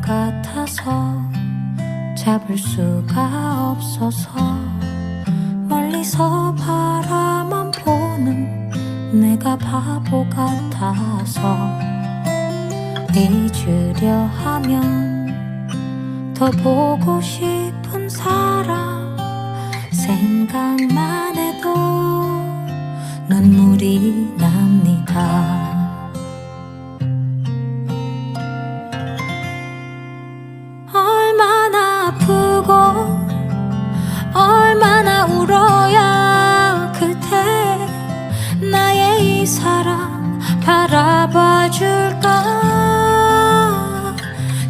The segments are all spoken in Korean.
같아서 잡을 수가 없어서 멀리서 바라만 보는 내가 바보 같아서 잊으려 하면 더 보고 싶은 사람 생각만 해도 눈물이 바라봐 줄까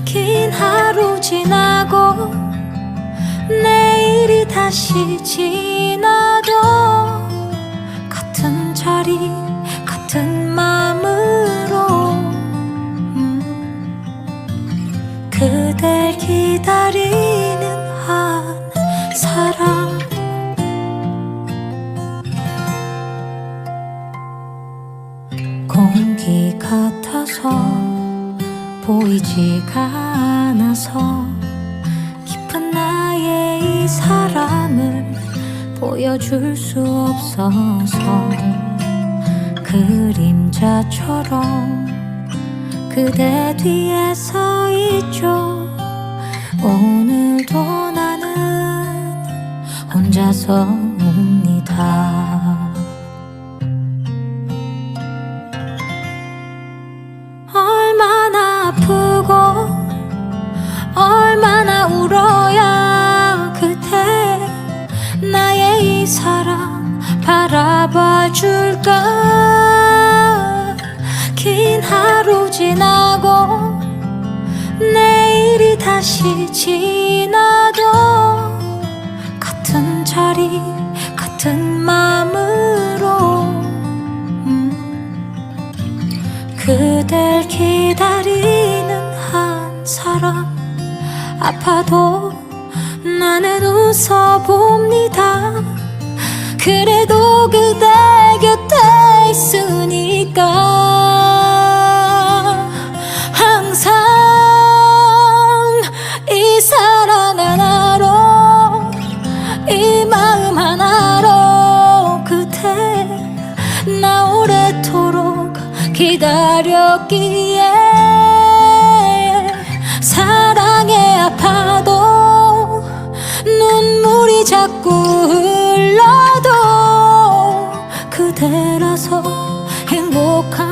긴 하루 지나고 내일이 다시 지나도 같은 자리 같은 마음으로 음. 그댈 기다리 공기 같아서 보이지가 않아서 깊은 나의 이 사랑을 보여줄 수 없어서 그림자처럼 그대 뒤에 서 있죠. 오늘도 나는 혼자서 웁니다 아프고 얼마나 울어야 그대 나의 이 사랑 바라봐 줄까 긴 하루 지나고 내일이 다시 지나도 같은 자리 같은 마음으로 음. 그댈 기다리는 한 사람 아파도 나는 웃어봅니다. 그래도 그대 곁에 있으니까 항상 이 사랑 하나로 이 마음 하나로 그대 나 오래도록 기다렸기에 흘러도 그대라서 행복합니다